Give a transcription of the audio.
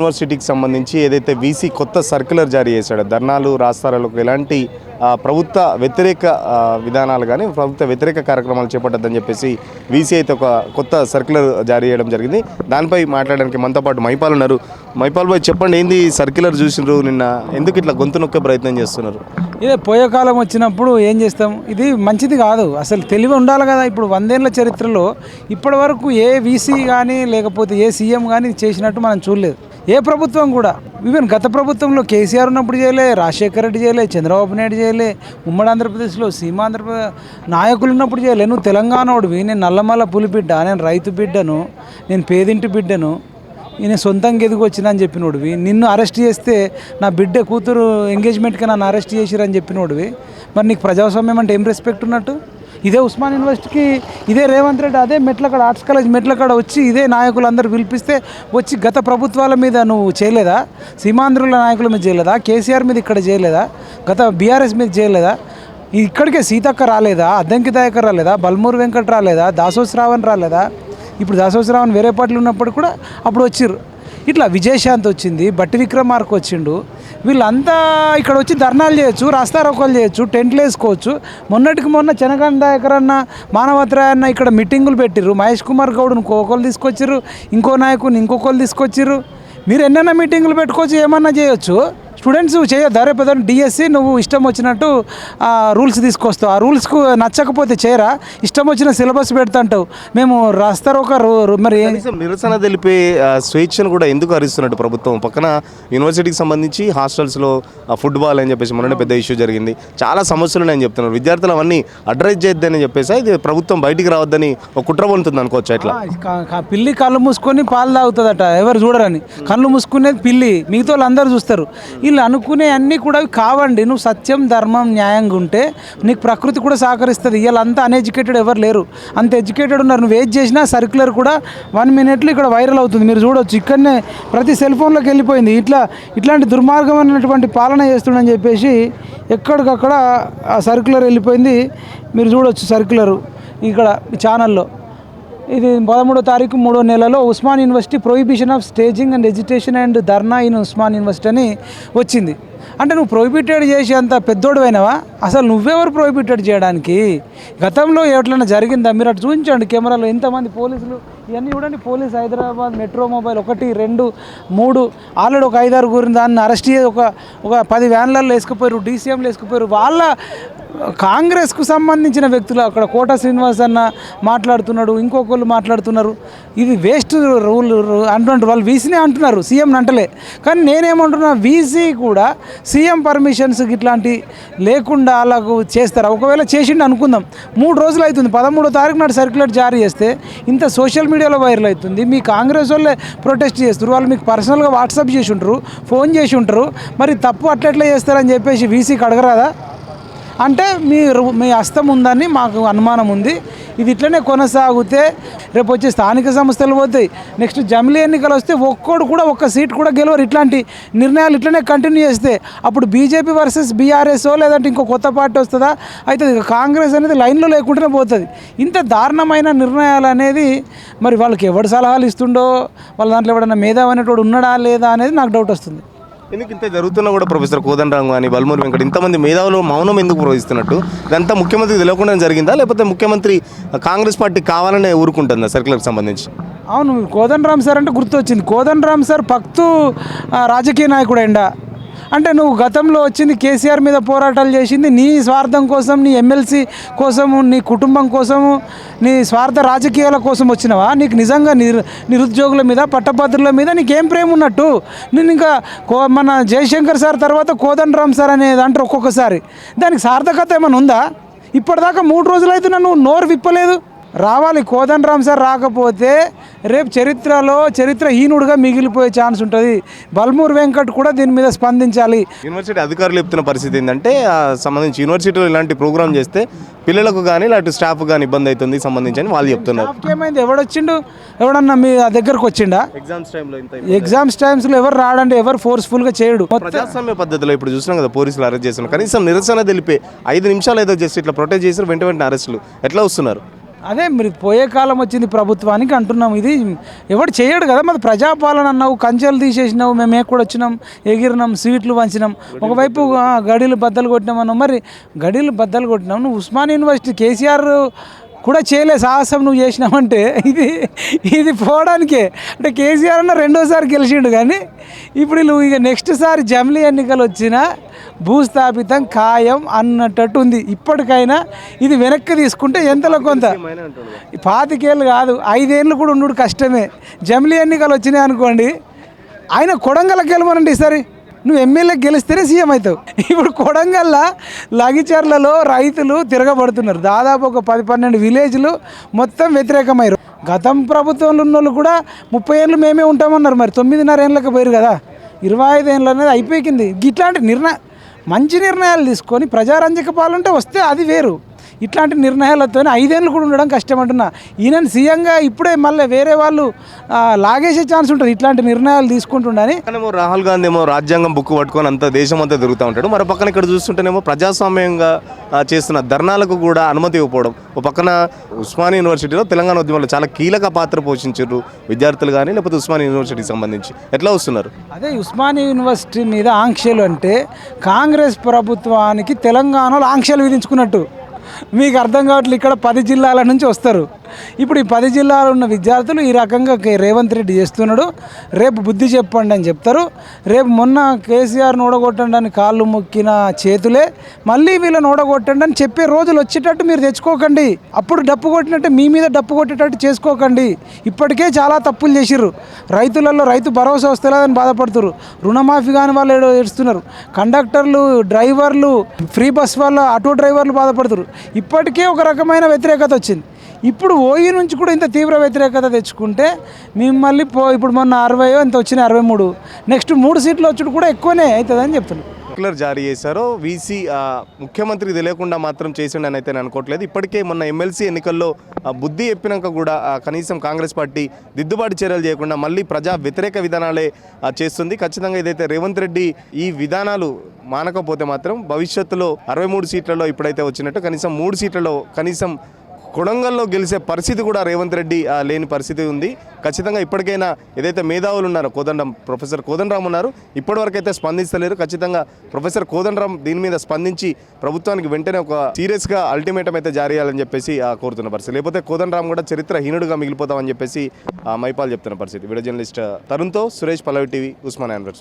యూనివర్సిటీకి సంబంధించి ఏదైతే వీసీ కొత్త సర్క్యులర్ జారీ చేశాడో ధర్నాలు రాస్తారాలకు ఎలాంటి ప్రభుత్వ వ్యతిరేక విధానాలు కానీ ప్రభుత్వ వ్యతిరేక కార్యక్రమాలు చేపట్టద్దని చెప్పేసి వీసీ అయితే ఒక కొత్త సర్క్యులర్ జారీ చేయడం జరిగింది. దానిపై మాట్లాడడానికి మనతో పాటు మైపాల్ ఉన్నారు. మైపాల్ భాయ్ చెప్పండి ఏంది సర్క్యులర్ చూసినారు నిన్న? ఎందుకు ఇట్లా గొంతు నొక్కే ప్రయత్నం చేస్తున్నారు? ఇదే పోయే కాలం వచ్చినప్పుడు ఏం చేస్తాం? ఇది మంచిది కాదు. అసలు తెలివి ఉండాలి కదా. ఇప్పుడు వందేళ్ళ చరిత్రలో ఇప్పటి వరకు ఏ వీసీ కానీ లేకపోతే ఏ సీఎం కానీ చేసినట్టు మనం చూడలేదు. ఏ ప్రభుత్వం కూడా. ఈవెన్ గత ప్రభుత్వంలో కేసీఆర్ ఉన్నప్పుడు చేయలే రాజశేఖర రెడ్డి చేయలే చంద్రబాబు నాయుడు చేయలే ఉమ్మడి ఆంధ్రప్రదేశ్లో సీమాంధ్రప్రదేశ్ నాయకులు ఉన్నప్పుడు చేయలే. నువ్వు తెలంగాణోడివి నేను నల్లమల్ల పులి బిడ్డ నేను రైతు బిడ్డను నేను పేదింటి బిడ్డను నేను సొంతంగా ఎదిగి అని చెప్పినోడివి నిన్ను అరెస్ట్ చేస్తే నా బిడ్డ కూతురు ఎంగేజ్మెంట్కి నన్ను అరెస్ట్ చేసిరని చెప్పినోడివి మరి నీకు ప్రజాస్వామ్యం అంటే ఏం రెస్పెక్ట్ ఉన్నట్టు? ఇదే ఉస్మాన్ యూనివర్సిటీకి ఇదే రేవంత్ రెడ్డి అదే మెట్లకాడ ఆర్ట్స్ కాలేజ్ మెట్లకాడ వచ్చి ఇదే నాయకులందరూ పిలిపిస్తే వచ్చి గత ప్రభుత్వాల మీద నువ్వు చేయలేదా? సీమాంధ్రుల నాయకుల మీద చేయలేదా? కేసీఆర్ మీద ఇక్కడ చేయలేదా? గత బీఆర్ఎస్ మీద చేయలేదా? ఇక్కడికే సీతక్క రాలేదా? అద్దంకి దాయకర్ రాలేదా? బల్మూరు వెంకట్ రాలేదా? దాసోశ్రావణ్ రాలేదా? ఇప్పుడు దాసోశ్రావణ్ వేరే పార్టీలు ఉన్నప్పుడు కూడా అప్పుడు వచ్చిర్రు. ఇట్లా విజయశాంత్ వచ్చింది బట్టి విక్రమార్కు వచ్చిండు. వీళ్ళంతా ఇక్కడ వచ్చి ధర్నాలు చేయొచ్చు రాస్తారోకోలు చేయొచ్చు టెంట్లు వేసుకోవచ్చు. మొన్నటికి మొన్న చెనగండ ఎక్కడన్నా మానవత్రాయన్న ఇక్కడ మీటింగులు పెట్టిర్రు. మహేష్ కుమార్ గౌడ్ని ఇంకొకరు తీసుకొచ్చిర్రు ఇంకో నాయకుని ఇంకొకరు తీసుకొచ్చిర్రు. మీరు ఎన్నైనా మీటింగులు పెట్టుకోవచ్చు ఏమన్నా చేయొచ్చు. స్టూడెంట్స్ చేయొద్దు అరే పెద్ద డిఎస్సి నువ్వు ఇష్టం వచ్చినట్టు ఆ రూల్స్ తీసుకొస్తావు. ఆ రూల్స్కు నచ్చకపోతే చేయరా? ఇష్టం వచ్చిన సిలబస్ పెడతాంటావు. మేము రాస్తారు ఒక మరి నిరసన తెలిపే స్వేచ్ఛను కూడా ఎందుకు హరిస్తున్నట్టు ప్రభుత్వం? పక్కన యూనివర్సిటీకి సంబంధించి హాస్టల్స్లో ఫుట్బాల్ అని చెప్పేసి మొన్ననే పెద్ద ఇష్యూ జరిగింది. చాలా సమస్యలు ఉన్నాయని చెప్తున్నారు. విద్యార్థులు అవన్నీ అడ్రస్ చేయొద్దని చెప్పేసి ఇది ప్రభుత్వం బయటికి రావద్దని ఒక కుట్ర పొందుతుంది అనుకోవచ్చు క- పిల్లి కళ్ళు మూసుకొని పాలు తాగుతుందట. ఎవరు చూడరని. కళ్ళు మూసుకునేది పిల్లి. మిగతా వాళ్ళు అందరూ చూస్తారు. వీళ్ళు అనుకునే అన్నీ కూడా అవి కావండి. నువ్వు సత్యం ధర్మం న్యాయంగా ఉంటే నీకు ప్రకృతి కూడా సహకరిస్తుంది. వీళ్ళంతా అన్ఎడ్యుకేటెడ్ ఎవరు లేరు. అంత ఎడ్యుకేటెడ్ ఉన్నారు. నువ్వు ఏది చేసినా సర్క్యులర్ కూడా వన్ మినిట్లో ఇక్కడ వైరల్ అవుతుంది. మీరు చూడవచ్చు ఇక్కడనే ప్రతి సెల్ ఫోన్లోకి వెళ్ళిపోయింది. ఇట్లా ఇట్లాంటి దుర్మార్గమైనటువంటి పాలన చేస్తుండని చెప్పేసి ఎక్కడికక్కడ ఆ సర్క్యులర్ వెళ్ళిపోయింది. మీరు చూడొచ్చు సర్క్యులర్ ఇక్కడ ఛానల్లో ఇది పదమూడో తారీఖు మూడో నెలలో Osman university prohibition of staging and agitation and dharna in Osman university అని వచ్చింది. అంటే నువ్వు ప్రొహిబిటెడ్ చేసేంత అంత పెద్దోడు అయినావా అసలు నువ్వెవరు ప్రొహిబిటెడ్ చేయడానికి? గతంలో ఎట్లన్నా జరిగిందా? మీరు అటు చూపించండి కెమెరాలో ఎంతమంది పోలీసులు. ఇవన్నీ చూడండి పోలీస్ హైదరాబాద్ మెట్రో మొబైల్ ఒకటి రెండు మూడు. ఆల్రెడీ ఒక ఐదారు గురిని దాన్ని అరెస్ట్ చేసి ఒక ఒక పది వ్యాన్లలో వేసుకుపోయారు డీసీఎంలు వేసుకుపోయారు వాళ్ళ కాంగ్రెస్కు సంబంధించిన వ్యక్తులు అక్కడ కోట శ్రీనివాస్ అన్న మాట్లాడుతున్నాడు ఇంకొకళ్ళు మాట్లాడుతున్నారు. ఇది వేస్ట్ రూల్ అంటున్నారు వాళ్ళు. వీసీనే అంటున్నారు సీఎం అంటలే. కానీ నేనేమంటున్నా వీసీ కూడా సీఎం పర్మిషన్స్ ఇట్లాంటి లేకుండా వాళ్ళకు చేస్తారు? ఒకవేళ చేసిండు అనుకుందాం. మూడు రోజులు అవుతుంది పదమూడో తారీఖు నాడు సర్క్యులర్ జారీ చేస్తే ఇంత సోషల్ మీడియాలో వైరల్ అవుతుంది. మీ కాంగ్రెస్ వాళ్ళే ప్రొటెస్ట్ చేస్తారు వాళ్ళు మీకు పర్సనల్గా వాట్సాప్ చేసి ఉంటారు ఫోన్ చేసి ఉంటారు. మరి తప్పు అట్లెట్లా చేస్తారని చెప్పేసి వీసీకి అడగరాదా? అంటే మీ మీ హస్తం ఉందని మాకు అనుమానం ఉంది. ఇది ఇట్లనే కొనసాగితే రేపు వచ్చే స్థానిక సంస్థలు పోతాయి. నెక్స్ట్ జమిలీ ఎన్నికలు వస్తే ఒక్కోడు కూడా ఒక్క సీట్ కూడా గెలవరు. ఇట్లాంటి నిర్ణయాలు ఇట్లనే కంటిన్యూ చేస్తే అప్పుడు బీజేపీ వర్సెస్ బీఆర్ఎస్ఓ లేదంటే ఇంకో కొత్త పార్టీ వస్తుందా? అయితే కాంగ్రెస్ అనేది లైన్లో లేకుండానే పోతుంది. ఇంత దారుణమైన నిర్ణయాలు అనేది మరి వాళ్ళకి ఎవడు సలహాలు ఇస్తుండో వాళ్ళ దాంట్లో ఎవడన్నా మేధావి అనేటోడు ఉన్నాడా లేదా అనేది నాకు డౌట్ వస్తుంది. ఎందుకు ఇంత జరుగుతున్నా కూడా ప్రొఫెసర్ కోదండరామ్ కానీ బల్మూరి వెంకట ఇంతమంది మేధావులు మౌనం ఎందుకు ప్రవహిస్తున్నట్టు? ఇదంతా ముఖ్యమంత్రికి తెలియకుండా జరిగిందా? లేకపోతే ముఖ్యమంత్రి కాంగ్రెస్ పార్టీ కావాలనే ఊరుకుంటుందా సర్కిల్కి సంబంధించి? అవును కోదండరామ్ సార్ అంటే గుర్తొచ్చింది. కోదండరామ్ సార్ పక్తు రాజకీయ నాయకుడు ఎండా అంటే నువ్వు గతంలో వచ్చింది కేసీఆర్ మీద పోరాటాలు చేసింది నీ స్వార్థం కోసం నీ ఎమ్మెల్సీ కోసము నీ కుటుంబం కోసము నీ స్వార్థ రాజకీయాల కోసం వచ్చినవా? నీకు నిజంగా నిరు నిరుద్యోగుల మీద పట్టభద్రుల మీద నీకేం ప్రేమ ఉన్నట్టు? నేను ఇంకా కో మన జయశంకర్ సార్ తర్వాత కోదండరామ్ సార్ అనేది అంటారు ఒక్కొక్కసారి. దానికి సార్థకత ఏమైనా ఉందా? ఇప్పటిదాకా మూడు రోజులైతే నన్ను నోరు విప్పలేదు. రావాలి. కోదండరామ్ సార్ రాకపోతే రేపు చరిత్రలో చరిత్రహీనుడుగా మిగిలిపోయే ఛాన్స్ ఉంటుంది. బల్మూర్ వెంకట్ కూడా దీని మీద స్పందించాలి. యూనివర్సిటీ అధికారులు చెప్తున్న పరిస్థితి ఏంటంటే సంబంధించి యూనివర్సిటీలో ఇలాంటి ప్రోగ్రామ్ చేస్తే పిల్లలకు కానీ ఇలాంటి స్టాఫ్ కానీ ఇబ్బంది అవుతుంది సంబంధించి అని వాళ్ళు చెప్తున్నారు. ఏమైంది? ఎవడొచ్చిండు? ఎవడన్నా మీ దగ్గరకు వచ్చిండా? ఎగ్జామ్స్ టైంలో ఎగ్జామ్స్ టైమ్స్లో ఎవరు రాడండి? ఎవరు ఫోర్స్ఫుల్గా చేయడు. ప్రజాస్వామ్య పద్ధతిలో ఇప్పుడు చూసినాం కదా పోలీసులు అరెస్ట్ చేస్తున్నారు. కనీసం నిరసన తెలిపే ఐదు నిమిషాలు ఏదో జస్ట్ ఇట్లా ప్రొటెక్ట్ చేసి వెంట వెంటనే అరెస్టులు. ఎట్లా వస్తున్నారు? అదే మీరు పోయే కాలం వచ్చింది ప్రభుత్వానికి అంటున్నాం ఇది ఎవడు చేయడు కదా మరి ప్రజాపాలన అన్నావు కంచెలు తీసేసినావు మేము ఎక్కడ వచ్చినాం ఎగిరినాం సీట్లు వంచినాం. ఒకవైపు ఆ, గడీలు బద్దలు కొట్టినాం అన్నావు. మరి గడీలు బద్దలు కొట్టినాం నువ్వు ఉస్మాన్ యూనివర్సిటీ కేసీఆర్ కూడా చేయలే సాహసం నువ్వు చేసినావంటే. ఇది ఇది పోవడానికే. అంటే కేసీఆర్ అన్న రెండోసారి గెలిచిండు కానీ ఇప్పుడు నువ్వు ఇక నెక్స్ట్ సారి జమిలీ ఎన్నికలు వచ్చినా భూస్థాపితం ఖాయం అన్నట్టు ఉంది. ఇప్పటికైనా ఇది వెనక్కి తీసుకుంటే ఎంతలో కొంత. పాతికేళ్ళు కాదు ఐదేళ్ళు కూడా ఉండు కష్టమే. జమిలీ ఎన్నికలు వచ్చినాయి అనుకోండి ఆయన కొడంగల వెళ్ళమనండి ఈసారి. నువ్వు ఎమ్మెల్యే గెలిస్తేనే సీఎం అవుతావు. ఇప్పుడు కొడంగల్ల లగిచర్లలో రైతులు తిరగబడుతున్నారు. దాదాపు ఒక పది పన్నెండు విలేజ్లు మొత్తం వ్యతిరేకమయ్యారు. గతం ప్రభుత్వంలో ఉన్న వాళ్ళు కూడా ముప్పై ఏళ్ళు మేమే ఉంటామన్నారు మరి. తొమ్మిదిన్నర ఏళ్ళకి పోయారు కదా. ఇరవై ఐదు ఏళ్ళు అనేది అయిపోయింది ఇట్లాంటి నిర్ణయం మంచి నిర్ణయాలు తీసుకొని ప్రజారంజక పాలంటే వస్తే అది వేరు. ఇట్లాంటి నిర్ణయాలతో ఐదేళ్ళు కూడా ఉండడం కష్టం అంటున్నా ఈయన సీఎంగా ఇప్పుడే మళ్ళీ వేరే వాళ్ళు లాగేసే ఛాన్స్ ఉంటుంది ఇట్లాంటి నిర్ణయాలు తీసుకుంటుండని. పక్కనేమో రాహుల్ గాంధీ ఏమో రాజ్యాంగం బుక్ పట్టుకొని అంత దేశం అంతా తిరుగుతూ ఉంటాడు. మరో పక్కన ఇక్కడ చూస్తుంటేనేమో ప్రజాస్వామ్యంగా చేస్తున్న ధర్నాలకు కూడా అనుమతి ఇవ్వకపోవడం. ఒక పక్కన ఉస్మానియా యూనివర్సిటీలో తెలంగాణ ఉద్యమంలో చాలా కీలక పాత్ర పోషించారు విద్యార్థులు కానీ లేకపోతే ఉస్మానియా యూనివర్సిటీకి సంబంధించి. ఎట్లా వస్తున్నారు? అదే ఉస్మానియా యూనివర్సిటీ మీద ఆంక్షలు అంటే కాంగ్రెస్ ప్రభుత్వానికి తెలంగాణలో ఆంక్షలు విధించుకున్నట్టు. మీకు అర్థం కావట్లేదు ఇక్కడ పది జిల్లాల నుంచి వస్తారు. ఇప్పుడు ఈ పది జిల్లాలో ఉన్న విద్యార్థులు ఈ రకంగా రేవంత్ రెడ్డి చేస్తున్నాడు. రేపు బుద్ధి చెప్పండి అని చెప్తారు. రేపు మొన్న కేసీఆర్ను ఓడగొట్టండి అని కాళ్ళు మొక్కిన చేతులే మళ్ళీ వీళ్ళని ఓడగొట్టండి అని చెప్పే రోజులు వచ్చేటట్టు మీరు తెచ్చుకోకండి. అప్పుడు డప్పు కొట్టినట్టు మీ మీద డప్పు కొట్టేటట్టు చేసుకోకండి. ఇప్పటికే చాలా తప్పులు చేసిర్రు. రైతులలో రైతు భరోసా వస్తలేదని బాధపడుతున్నారు రుణమాఫీ కాని వాళ్ళు ఏడో ఏడుస్తున్నారు. కండక్టర్లు డ్రైవర్లు ఫ్రీ బస్ వల్ల ఆటో డ్రైవర్లు బాధపడుతున్నారు ఇప్పటికే ఒక రకమైన వ్యతిరేకత వచ్చింది. ఇప్పుడు ఓయి నుంచి కూడా ఇంత తీవ్ర వ్యతిరేకత తెచ్చుకుంటే మిమ్మల్ని పో ఇప్పుడు మొన్న అరవై ఇంత వచ్చినాయి అరవై మూడు. నెక్స్ట్ మూడు సీట్లు వచ్చుడు కూడా ఎక్కువనే అవుతుందని చెప్తున్నాను సర్క్యులర్ జారీ చేశారో. వీసీ ముఖ్యమంత్రి ముఖ్యమంత్రికి తెలియకుండా మాత్రం చేసిండని అయితే నేను అనుకోవట్లేదు. ఇప్పటికే మొన్న ఎమ్మెల్సీ ఎన్నికల్లో బుద్ధి చెప్పినాక కూడా కనీసం కాంగ్రెస్ పార్టీ దిద్దుబాటు చర్యలు చేయకుండా మళ్ళీ ప్రజా వ్యతిరేక విధానాలే చేస్తుంది. ఖచ్చితంగా ఇదైతే రేవంత్ రెడ్డి ఈ విధానాలు మానకపోతే మాత్రం భవిష్యత్తులో అరవై మూడు సీట్లలో ఇప్పుడైతే వచ్చినట్టు కనీసం మూడు సీట్లలో కనీసం కొడంగల్లో గెలిచే పరిస్థితి కూడా రేవంత్ రెడ్డి లేని పరిస్థితి ఉంది. ఖచ్చితంగా ఇప్పటికైనా ఏదైతే మేధావులు ఉన్నారో కోదండం ప్రొఫెసర్ కోదండరామ్ ఉన్నారు. ఇప్పటివరకు అయితే స్పందిస్తలేరు. ఖచ్చితంగా ప్రొఫెసర్ కోదండరామ్ దీని మీద స్పందించి ప్రభుత్వానికి వెంటనే ఒక సీరియస్గా అల్టిమేటం అయితే జారీ చేయాలని చెప్పేసి ఆ, కోరుతున్న పరిస్థితి. లేకపోతే కోదండరామ్ కూడా చరిత్రహీనుడుగా మిగిలిపోతామని చెప్పేసి ఆ, మైపాల్ చెప్తున్న పరిస్థితి. వీడియో జర్నలిస్ట్ తరుణ్తో సురేష్ పల్లవి టీవీ ఉస్మాన్ యాన్వర్స్